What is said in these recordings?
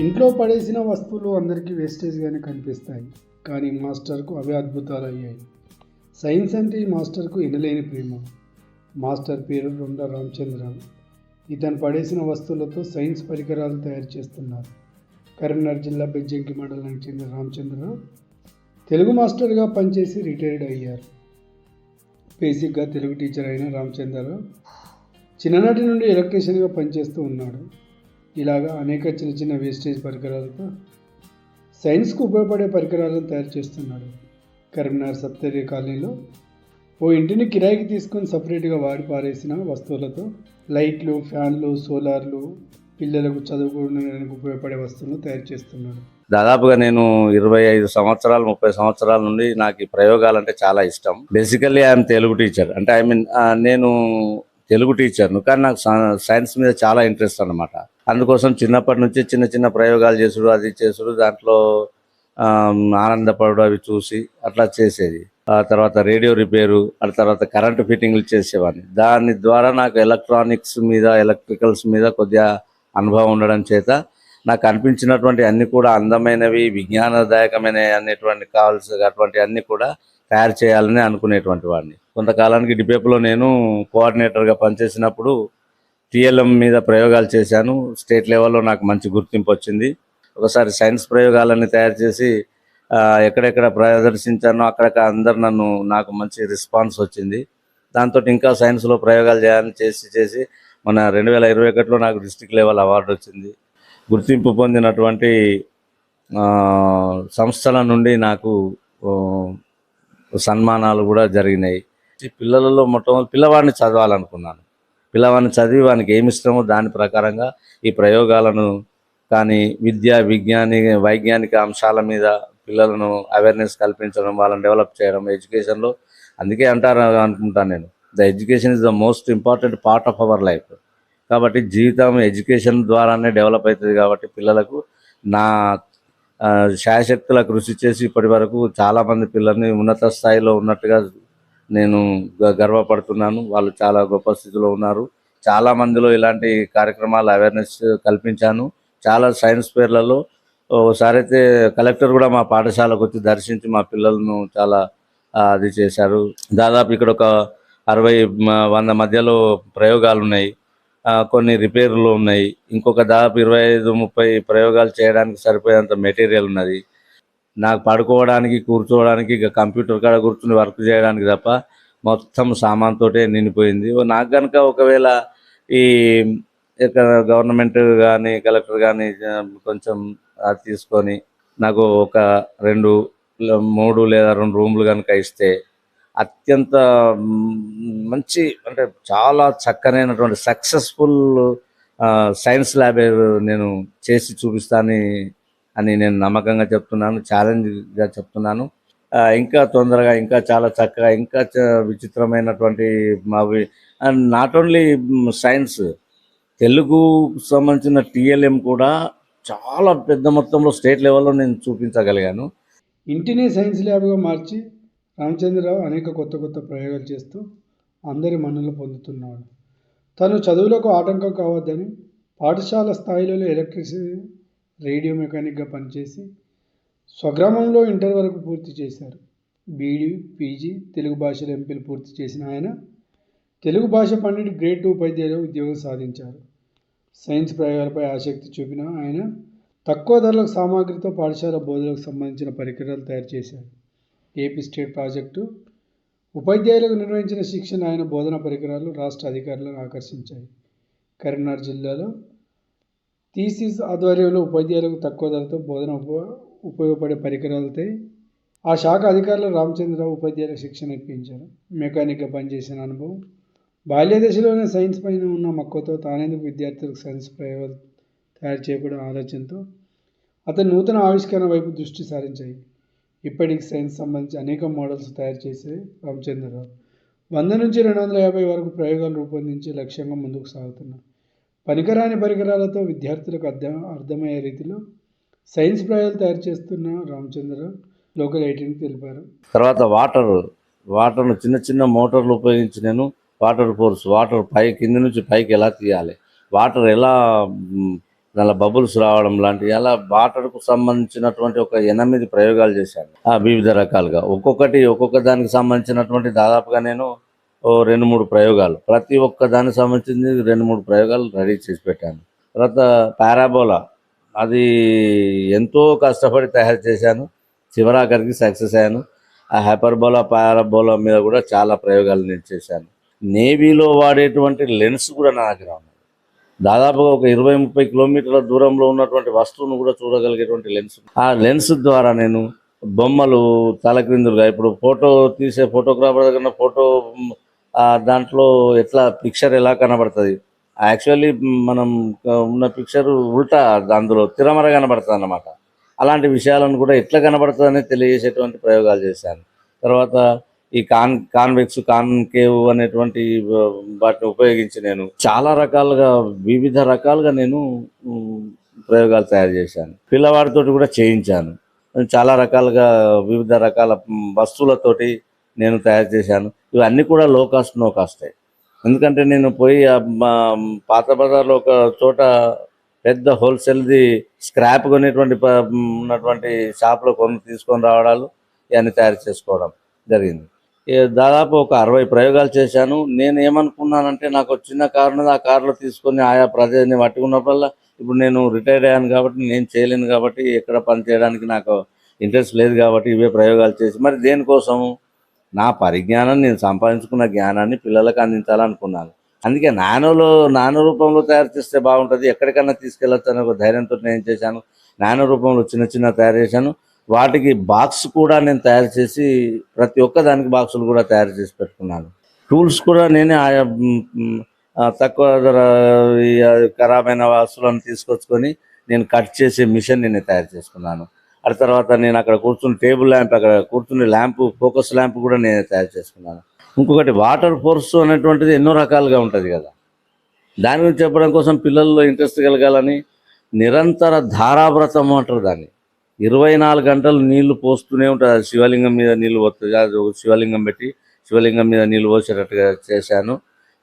ఇంట్లో పడేసిన వస్తువులు అందరికీ వేస్టేజ్గానే కనిపిస్తాయి. కానీ మాస్టర్కు అవే అద్భుతాలు అయ్యాయి. సైన్స్ అంటే ఈ మాస్టర్కు ఎనలేని ప్రేమ. మాస్టర్ పేరు రొండ రామచంద్రరావు ఇతను పడేసిన వస్తువులతో సైన్స్ పరికరాలు తయారు చేస్తున్నారు. కరీంనగర్ జిల్లా బెజ్జంకి మండలానికి చెందిన రామచంద్రరావు తెలుగు మాస్టర్గా పనిచేసి రిటైర్డ్ అయ్యారు. బేసిక్గా తెలుగు టీచర్ అయిన రామచంద్రరావు చిన్ననాటి నుండి ఎలక్ట్రీషియన్గా పనిచేస్తూ ఉన్నాడు. ఇలాగా అనేక చిన్న చిన్న వేస్టేజ్ పరికరాలతో సైన్స్కు ఉపయోగపడే పరికరాలను తయారు చేస్తున్నాడు. కరీంనగర్ సప్తర్య కాలనీలో ఓ ఇంటిని కిరాయికి తీసుకొని సపరేట్గా వాడి పారేసిన వస్తువులతో లైట్లు ఫ్యాన్లు సోలార్లు పిల్లలకు చదువుకోవడానికి ఉపయోగపడే వస్తువులను తయారు చేస్తున్నాడు. దాదాపుగా నేను ఇరవై ఐదు సంవత్సరాలు ముప్పై సంవత్సరాల నుండి నాకు ఈ ప్రయోగాలు అంటే చాలా ఇష్టం. బేసికల్లీ ఐఎమ్ తెలుగు టీచర్ అంటే ఐ మీన్ నేను తెలుగు టీచర్ను. కానీ నాకు సైన్స్ మీద చాలా ఇంట్రెస్ట్ అనమాట అందుకోసం చిన్నప్పటి నుంచి చిన్న చిన్న ప్రయోగాలు చేసుడు అది చేసుడు దాంట్లో ఆనందపడు అవి చూసి అట్లా చేసేది. ఆ తర్వాత రేడియో రిపేరు ఆ తర్వాత కరెంటు ఫిట్టింగ్లు చేసేవాడిని. దాని ద్వారా నాకు ఎలక్ట్రానిక్స్ మీద ఎలక్ట్రికల్స్ మీద కొద్దిగా అనుభవం ఉండడం చేత నాకు అనిపించినటువంటి అన్ని కూడా అందమైనవి విజ్ఞానదాయకమైన అనేటువంటి కావాల్సిన అటువంటి అన్ని కూడా తయారు చేయాలని అనుకునేటువంటి వాడిని. కొంతకాలానికి డిబేప్లో నేను కోఆర్డినేటర్గా పనిచేసినప్పుడు టీఎల్ఎం మీద ప్రయోగాలు చేశాను. స్టేట్ లెవెల్లో నాకు మంచి గుర్తింపు వచ్చింది. ఒకసారి సైన్స్ ప్రయోగాలన్నీ తయారు చేసి ఎక్కడెక్కడ ప్రదర్శించానో అక్కడక్కడ అందరు నన్ను నాకు మంచి రెస్పాన్స్ వచ్చింది. దాంతో ఇంకా సైన్స్లో ప్రయోగాలు చేయాలని చేసి చేసి మన రెండు వేల ఇరవై ఒకటిలో నాకు డిస్టిక్ లెవెల్ అవార్డు వచ్చింది. గుర్తింపు పొందినటువంటి సంస్థల నుండి నాకు సన్మానాలు కూడా జరిగినాయి. ఈ పిల్లలలో మొట్టమొదటి పిల్లవాడిని చదవాలనుకున్నాను. పిల్లవాడిని చదివి వానికి ఏమి ఇష్టమో దాని ప్రకారంగా ఈ ప్రయోగాలను కానీ విద్య విజ్ఞాని వైజ్ఞానిక అంశాల మీద పిల్లలను అవేర్నెస్ కల్పించడం వాళ్ళని డెవలప్ చేయడం ఎడ్యుకేషన్లో అందుకే అంటారు అనుకుంటాను నేను. The education is the most important part of our life కాబట్టి జీవితం ఎడ్యుకేషన్ ద్వారానే డెవలప్ అవుతుంది కాబట్టి పిల్లలకు నా శాయశక్తుల కృషి చేసి ఇప్పటి వరకు చాలామంది పిల్లల్ని ఉన్నత స్థాయిలో ఉన్నట్టుగా నేను గ- గర్వపడుతున్నాను. వాళ్ళు చాలా గొప్ప స్థితిలో ఉన్నారు. చాలా మందిలో ఇలాంటి కార్యక్రమాలు అవేర్నెస్ కల్పించాను. చాలా సైన్స్ ఫేర్లలో ఒకసారి అయితే కలెక్టర్ కూడా మా పాఠశాలకు వచ్చి దర్శించి మా పిల్లలను చాలా అది చేశారు. దాదాపు ఇక్కడ ఒక అరవై వంద మధ్యలో ప్రయోగాలు ఉన్నాయి కొన్ని రిపేర్లు ఉన్నాయి. ఇంకొక దాదాపు ఇరవై ఐదు ముప్పై ప్రయోగాలు చేయడానికి సరిపోయేంత మెటీరియల్ ఉన్నది. నాకు పడుకోవడానికి కూర్చోవడానికి ఇక కంప్యూటర్ కాడ కూర్చుని వర్క్ చేయడానికి తప్ప మొత్తం సామాన్తోటే నిండిపోయింది. నాకు కనుక ఒకవేళ ఈ ఇక్కడ గవర్నమెంట్ కానీ కలెక్టర్ కానీ కొంచెం అది తీసుకొని నాకు ఒక రెండు మూడు లేదా రెండు రూమ్లు కనుక ఇస్తే అత్యంత మంచి అంటే చాలా చక్కనైనటువంటి సక్సెస్ఫుల్ సైన్స్ ల్యాబ్ నేను చేసి చూపిస్తానని అని నేను నమ్మకంగా చెప్తున్నాను ఛాలెంజ్గా చెప్తున్నాను. ఇంకా తొందరగా ఇంకా చాలా చక్కగా ఇంకా చ- విచిత్రమైనటువంటి మావి and not only science Telugu సంబంధించిన టీఎల్ఎం కూడా చాలా పెద్ద మొత్తంలో స్టేట్ లెవెల్లో నేను చూపించగలిగాను. ఇంటిని సైన్స్ ల్యాబ్గా మార్చి రామచంద్రరావు అనేక కొత్త కొత్త ప్రయోగాలు చేస్తూ అందరి మన్నలు పొందుతున్నాడు. తను చదువులకు ఆటంకం కావద్దని పాఠశాల స్థాయిలో ఎలక్ట్రిసిటీ రేడియో మెకానిక్గా పనిచేసి స్వగ్రామంలో ఇంటర్ వరకు పూర్తి చేశారు. బీడీ పీజీ తెలుగు భాషలో ఎంపీలు పూర్తి చేసిన ఆయన తెలుగు భాష పండిట్ గ్రేడ్ టూ ఉపాధ్యాయులు ఉద్యోగం సాధించారు. సైన్స్ ప్రయోగాలపై ఆసక్తి చూపిన ఆయన తక్కువ ధరలకు సామాగ్రితో పాఠశాల బోధనలకు సంబంధించిన పరికరాలు తయారు చేశారు. AP state project. ఉపాధ్యాయులకు నిర్వహించిన శిక్షణ ఆయన బోధన పరికరాలు రాష్ట్ర అధికారులను ఆకర్షించాయి. కరీంనగర్ జిల్లాలో థీసిస్ ఆధ్వర్యంలో ఉపాధ్యాయులకు తక్కువ ధరతో బోధన ఉప ఉపయోగపడే పరికరాలతో ఆ శాఖ అధికారులు రామచంద్రరావు ఉపాధ్యాయులకు శిక్షణ ఇప్పించారు. మెకానిక్గా పనిచేసిన అనుభవం. బాల్య దశలోనే సైన్స్ పైన ఉన్న మక్కువతో తానేందుకు విద్యార్థులకు సైన్స్ ప్రయోగాలు తయారు చేయకూడని ఆలోచనతో అతని నూతన ఆవిష్కరణ వైపు దృష్టి సారించాయి. ఇప్పటికి సైన్స్ సంబంధించి అనేక మోడల్స్ తయారు చేసే రామచంద్రరావు వంద నుంచి రెండు వందల యాభై వరకు ప్రయోగాలు రూపొందించి లక్ష్యంగా ముందుకు సాగుతున్నారు. పనికిరాని పరికరాలతో విద్యార్థులకు అర్థం అర్థమయ్యే రీతిలో సైన్స్ ప్రయోగాలు తయారు చేస్తున్న రామచంద్రరావు లోకల్ ఎయిటీన్కి తెలిపారు. తర్వాత వాటర్ వాటర్ను చిన్న చిన్న మోటార్లు ఉపయోగించి నేను వాటర్ ఫోర్స్ వాటర్ పై కింద నుంచి పైకి ఎలా తీయాలి వాటర్ ఎలా దానిలో బబుల్స్ రావడం లాంటివి అలా బాటకు సంబంధించినటువంటి ఒక ఎనిమిది ప్రయోగాలు చేశాను. ఆ వివిధ రకాలుగా. ఒక్కొక్కటి ఒక్కొక్క దానికి సంబంధించినటువంటి దాదాపుగా నేను ఓ రెండు మూడు ప్రయోగాలు. ప్రతి ఒక్క దానికి సంబంధించింది రెండు మూడు ప్రయోగాలు రెడీ చేసి పెట్టాను. తర్వాత పారాబోలా. అది ఎంతో కష్టపడి తయారు చేశాను. చివరాఖరికి సక్సెస్ అయ్యాను. ఆ హైపర్బోలా పారాబోలా మీద కూడా చాలా ప్రయోగాలు నేను చేశాను. నేవీలో వాడేటువంటి లెన్స్ కూడా నా దగ్గర ఉన్నాయి. దాదాపుగా ఒక ఇరవై ముప్పై కిలోమీటర్ల దూరంలో ఉన్నటువంటి వస్తువును కూడా చూడగలిగేటువంటి లెన్స్ ఆ లెన్స్ ద్వారా నేను బొమ్మలు తలక్రిందులుగా ఇప్పుడు ఫోటో తీసే ఫోటోగ్రాఫర్ దగ్గర ఫోటో దాంట్లో ఎట్లా పిక్చర్ ఎలా కనబడుతుంది? యాక్చువల్లీ మనం ఉన్న పిక్చర్ ఉల్టా అందులో తిరమర కనబడుతుంది అన్నమాట అలాంటి విషయాలను కూడా ఎట్లా కనబడుతుందని తెలియజేసేటువంటి ప్రయోగాలు చేశాను. తర్వాత ఈ కాన్ కాన్వెక్స్ కాన్కేవ్ అనేటువంటి వాటిని ఉపయోగించి నేను చాలా రకాలుగా వివిధ రకాలుగా నేను ప్రయోగాలు తయారు చేశాను. పిల్లవాడితోటి కూడా చేయించాను. చాలా రకాలుగా వివిధ రకాల వస్తువులతోటి నేను తయారు చేశాను. ఇవన్నీ కూడా లో కాస్ట్ నో కాస్టే ఎందుకంటే నేను పోయి మా పాత బజార్లో ఒక చోట పెద్ద హోల్సేల్ది స్క్రాప్ కొనేటువంటి ప- ఉన్నటువంటి షాప్లో కొని తీసుకొని రావడాలు ఇవన్నీ తయారు చేసుకోవడం జరిగింది. దాదాపు ఒక అరవై ప్రయోగాలు చేశాను. నేను ఏమనుకున్నానంటే నాకు చిన్న కారు ఉన్నది ఆ కారులో తీసుకొని ఆయా ప్రదేశాన్ని పట్టుకున్నప్పుడల్లా ఇప్పుడు నేను రిటైర్డ్ అయ్యాను కాబట్టి నేను చేయలేను కాబట్టి ఎక్కడ పని చేయడానికి నాకు ఇంట్రెస్ట్ లేదు కాబట్టి ఇవే ప్రయోగాలు చేసి మరి దేనికోసం? నా పరిజ్ఞానం నేను సంపాదించుకున్న జ్ఞానాన్ని పిల్లలకు అందించాలనుకున్నాను. అందుకే నానోలో నానో రూపంలో తయారు చేస్తే బాగుంటుంది. ఎక్కడికన్నా తీసుకెళ్ళొచ్చు అనే ఒక ధైర్యంతో నేను చేశాను? నానో రూపంలో చిన్న చిన్న తయారు చేశాను. వాటికి బాక్స్ కూడా నేను తయారు చేసి ప్రతి ఒక్క దానికి బాక్సులు కూడా తయారు చేసి పెట్టుకున్నాను. టూల్స్ కూడా నేనే ఆయా ఆ, తక్కువ ధర ఖరాబైన ఖరాబ్ అయిన వస్తువులను తీసుకొచ్చుకొని నేను కట్ చేసే మిషన్ నేను తయారు చేసుకున్నాను. ఆ తర్వాత నేను అక్కడ కూర్చుని టేబుల్ ల్యాంప్ అక్కడ కూర్చుని ల్యాంప్ ఫోకస్ ల్యాంప్ కూడా నేను తయారు చేసుకున్నాను. ఇంకొకటి వాటర్ ఫోర్స్ అనేటువంటిది ఎన్నో రకాలుగా ఉంటుంది కదా. దాని గురించి చెప్పడం కోసం పిల్లల్లో ఇంట్రెస్ట్ కలగాలని నిరంతర ధారావ్రతం అంటారు దాన్ని. ఇరవై నాలుగు గంటలు నీళ్ళు పోస్తూనే ఉంటుంది అది శివలింగం మీద నీళ్ళు పోతుంది అది ఒక శివలింగం పెట్టి శివలింగం మీద నీళ్ళు పోసేటట్టుగా చేశాను.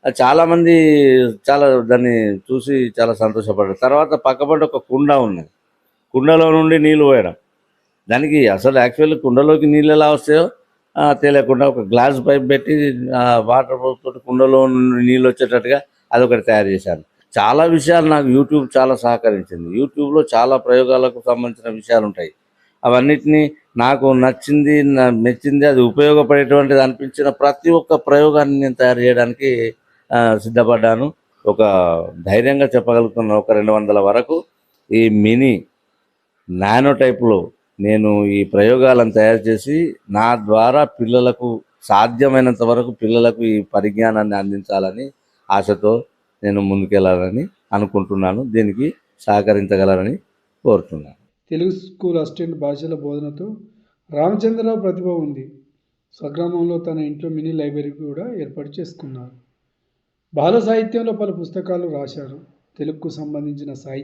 అది చాలామంది చాలా దాన్ని చూసి చాలా సంతోషపడ్డారు. తర్వాత పక్కపంట ఒక కుండ ఉన్నది. కుండలో నుండి నీళ్ళు పోయడం. దానికి అసలు యాక్చువల్లీ కుండలోకి నీళ్ళు ఎలా వస్తాయో తెలియకుండా ఒక గ్లాస్ పైప్ పెట్టి వాటర్ తోటి కుండలో నుండి నీళ్ళు వచ్చేటట్టుగా అదొకటి తయారు చేశాను. చాలా విషయాలు నాకు యూట్యూబ్ చాలా సహకరించింది. యూట్యూబ్లో చాలా ప్రయోగాలకు సంబంధించిన విషయాలు ఉంటాయి అవన్నిటినీ నాకు నచ్చింది మెచ్చింది అది ఉపయోగపడేటువంటిది అనిపించిన ప్రతి ఒక్క ప్రయోగాన్ని నేను తయారు చేయడానికి సిద్ధపడ్డాను. ఒక ధైర్యంగా చెప్పగలుగుతున్న ఒక రెండు వందల వరకు ఈ మినీ నానో టైప్లో నేను ఈ ప్రయోగాలను తయారు చేసి నా ద్వారా పిల్లలకు సాధ్యమైనంత వరకు పిల్లలకు ఈ పరిజ్ఞానాన్ని అందించాలని ఆశతో నేను ముందుకెళ్ళాలని అనుకుంటున్నాను. దీనికి సహకరించగలరని కోరుతున్నాను. తెలుగు స్కూల్ అసిస్టెంట్ భాషల బోధనతో రామచంద్రరావు ప్రతిభ ఉంది. స్వగ్రామంలో తన ఇంట్లో మినీ లైబ్రరీ కూడా ఏర్పాటు చేసుకున్నారు. బాల సాహిత్యంలో పలు పుస్తకాలు రాశారు. తెలుగుకు సంబంధించిన సాహిత్యం